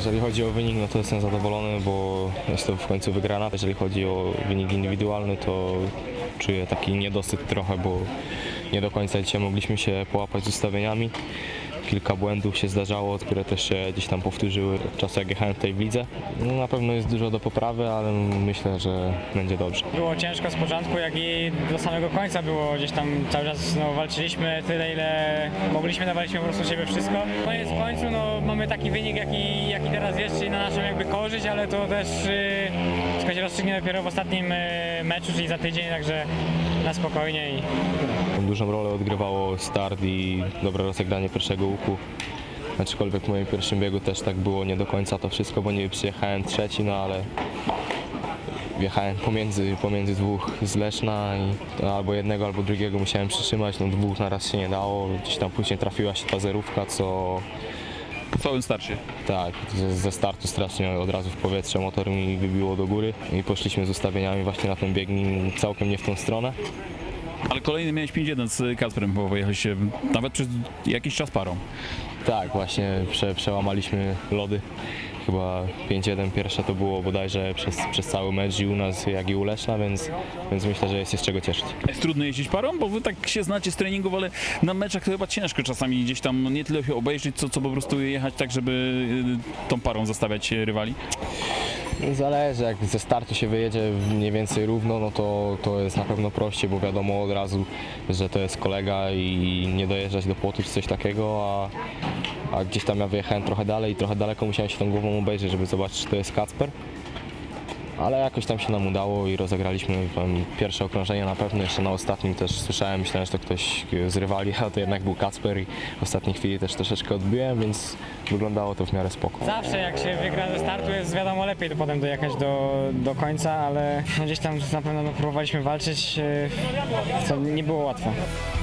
Jeżeli chodzi o wynik, no to jestem zadowolony, bo jest to w końcu wygrana. Jeżeli chodzi o wynik indywidualny, to czuję taki niedosyt trochę, bo nie do końca dzisiaj mogliśmy się połapać z ustawieniami. Kilka błędów się zdarzało, które też się gdzieś tam powtórzyły od czasu jak jechałem tutaj w lidze. No, na pewno jest dużo do poprawy, ale myślę, że będzie dobrze. Było ciężko z początku, jak i do samego końca było gdzieś tam cały czas no, walczyliśmy tyle, ile mogliśmy, dawaliśmy po prostu siebie wszystko. Koniec w końcu no, mamy taki wynik, jaki, jaki teraz jest, czyli na naszą jakby korzyść, ale to też yy, się rozstrzygnie dopiero w ostatnim yy, meczu, czyli za tydzień, także na spokojnie i Dużą rolę odgrywało start i dobre rozegranie pierwszego łuku. Aczkolwiek w moim pierwszym biegu też tak było nie do końca to wszystko, bo nie przyjechałem trzeci, no ale wjechałem pomiędzy, pomiędzy dwóch z Leszna i albo jednego, albo drugiego musiałem przytrzymać, no dwóch na raz się nie dało. Gdzieś tam później trafiła się ta zerówka, co Po całym starcie. tak, ze, ze startu strasznie od razu w powietrze motor mi wybiło do góry i poszliśmy z ustawieniami właśnie na ten bieg całkiem nie w tą stronę. Ale kolejny miałeś 5-1 z Kacprem, bo pojechaliście nawet przez jakiś czas parą. Tak, właśnie prze, przełamaliśmy lody. Chyba 5-1 pierwsze to było bodajże przez, przez cały mecz i u nas, jak i u Leszna, więc, więc myślę, że jest się z czego cieszyć. Jest trudno jeździć parą, bo wy tak się znacie z treningów, ale na meczach to chyba ciężko czasami gdzieś tam nie tyle się obejrzeć, co, co po prostu jechać tak, żeby y, tą parą zostawiać y, rywali. Zależy, jak ze startu się wyjedzie mniej więcej równo, no to, to jest na pewno prościej, bo wiadomo od razu, że to jest kolega i nie dojeżdżać do płotu czy coś takiego, a, a gdzieś tam ja wyjechałem trochę dalej i trochę daleko musiałem się tą głową obejrzeć, żeby zobaczyć, czy to jest Kacper. Ale jakoś tam się nam udało i rozegraliśmy pierwsze okrążenie na pewno, jeszcze na ostatnim też słyszałem, myślałem, że to ktoś z a to jednak był Kacper i w ostatniej chwili też troszeczkę odbiłem, więc wyglądało to w miarę spoko. zawsze jak się wygra ze startu jest wiadomo lepiej potem dojechać do, do końca, ale gdzieś tam na pewno no, próbowaliśmy walczyć, yy, co nie było łatwo. -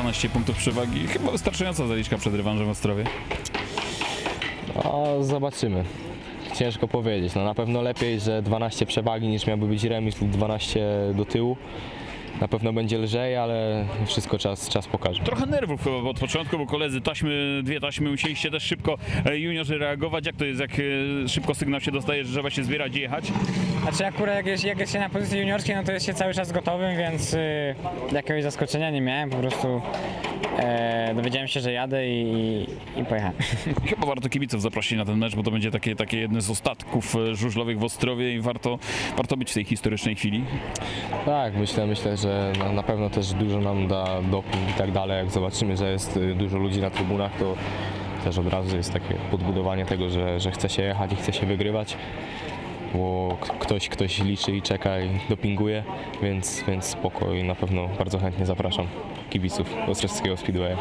12 punktów przewagi, chyba wystarczająca zaliczka przed rewanżem w Ostrowie. No, zobaczymy. Ciężko powiedzieć. No, na pewno lepiej, że 12 przewagi niż miałby być remis lub 12 do tyłu. Na pewno będzie lżej, ale wszystko czas, czas pokaże. Trochę nerwów chyba od początku, bo koledzy taśmy, dwie taśmy, musieliście też szybko e, juniorzy reagować. Jak to jest, jak e, szybko sygnał się dostaje, że trzeba się zbierać i jechać? Znaczy akurat jak jest, jak jest się na pozycji juniorskiej, no to jest się cały czas gotowym, więc y, jakiegoś zaskoczenia nie miałem, po prostu e, dowiedziałem się, że jadę i, i pojechałem. Chyba warto kibiców zaprosić na ten mecz, bo to będzie takie, takie jedne z ostatków e, żużlowych w Ostrowie i warto, warto być w tej historycznej chwili. Tak, myślę, myślę, że na, pewno też dużo nam da doping i tak dalej. Jak zobaczymy, że jest y, dużo ludzi na trybunach, to też od razu jest takie podbudowanie tego, że, że chce się jechać i chce się wygrywać. Bo ktoś, ktoś liczy i czeka i dopinguje, więc, więc spoko i na pewno bardzo chętnie zapraszam kibiców Ostrzewskiego Speedwaya.